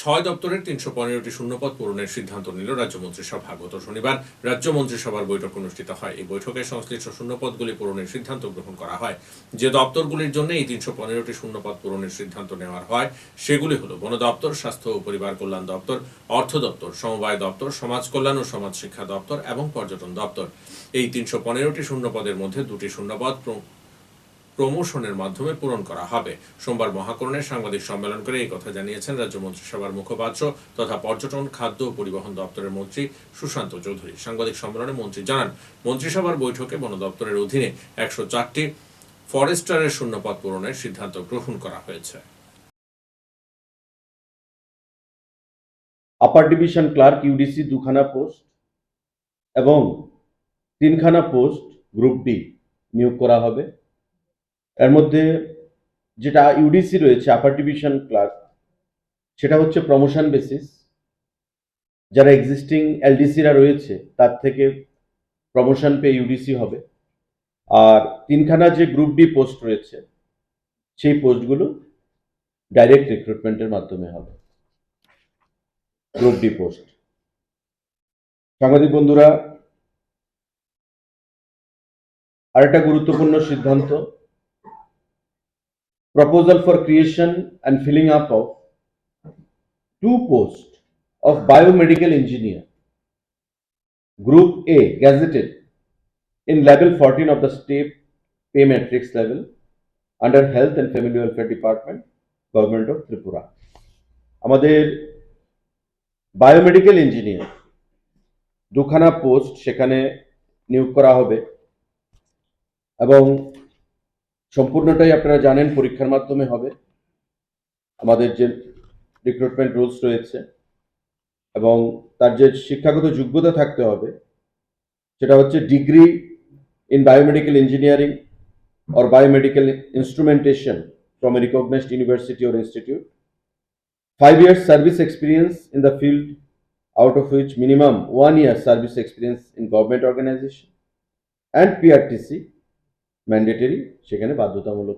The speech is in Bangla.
ছয় দপ্তরের তিনশো পনেরোটি শূন্যপদ পূরণের সিদ্ধান্ত নিল রাজ্য মন্ত্রিসভা গত শনিবার রাজ্য মন্ত্রিসভার বৈঠক অনুষ্ঠিত হয়। এই বৈঠকে সংশ্লিষ্ট শূন্যপদগুলি পূরণের সিদ্ধান্ত গ্রহণ করা হয়। যে দপ্তরগুলির জন্য এই তিনশো পনেরোটি শূন্যপদ পূরণের সিদ্ধান্ত নেওয়া হয়, সেগুলি হল বন দপ্তর, স্বাস্থ্য ও পরিবার কল্যাণ দপ্তর, অর্থ দপ্তর, সমবায় দপ্তর, সমাজ কল্যাণ ও সমাজ শিক্ষা দপ্তর এবং পর্যটন দপ্তর। এই তিনশো পনেরোটি শূন্যপদের মধ্যে দুটি শূন্যপদ প্রমোশনের মাধ্যমে পূরণ করা হবে। সোমবার মহাকরণে সাংবাদিক সম্মেলন করে এই কথা জানিয়েছেন রাজ্য মন্ত্রিসভার মুখপাত্র তথা পর্যটন, খাদ্য ও পরিবহন দপ্তরের মন্ত্রী সুশান্ত চৌধুরী। সাংবাদিক সম্মেলনে মন্ত্রী জানান, মন্ত্রিসভার বৈঠকে বন দপ্তরের অধীনে একশো চারটি ফরেস্টারের শূন্যপদ পূরণের সিদ্ধান্ত গ্রহণ করা হয়েছে। আপার ডিভিশন ক্লার্ক ইউডিসি দুখানা পোস্ট এবং তিনখানা পোস্ট গ্রুপ ডি নিয়োগ করা হবে। এর মধ্যে যেটা ইউডিসি রয়েছে আপার ডিভিশন ক্লার্ক সেটা হচ্ছে প্রমোশন বেসিস যারা এক্সিস্টিং এলডিসিরা রয়েছে, তার থেকে প্রমোশন পেয়ে ইউডিসি হবে। আর তিনখানা যে গ্রুপ ডি পোস্ট রয়েছে, সেই পোস্টগুলো ডাইরেক্ট রিক্রুটমেন্টের মাধ্যমে হবে। গ্রুপ ডি পোস্ট সাংবাদিক বন্ধুরা, আরেকটা গুরুত্বপূর্ণ সিদ্ধান্ত proposal for creation and filling up of two post of biomedical engineer group A gazetted in level 14 of the state pay matrix level under health and family welfare department government of tripura আমাদের বায়োমেডিক্যাল ইঞ্জিনিয়ার দুখানা পোস্ট সেখানে নিয়োগ করা হবে এবং সম্পূর্ণটাই আপনারা জানেন, পরীক্ষার মাধ্যমে হবে। আমাদের যে রিক্রুটমেন্ট রুলস রয়েছে এবং তার যে শিক্ষাগত যোগ্যতা থাকতে হবে, সেটা হচ্ছে degree in biomedical engineering or biomedical instrumentation from a recognised university or institute five years service experience in the field out of which minimum one year service experience in government organisation and PRTC mandatory সেখানে বাধ্যতামূলক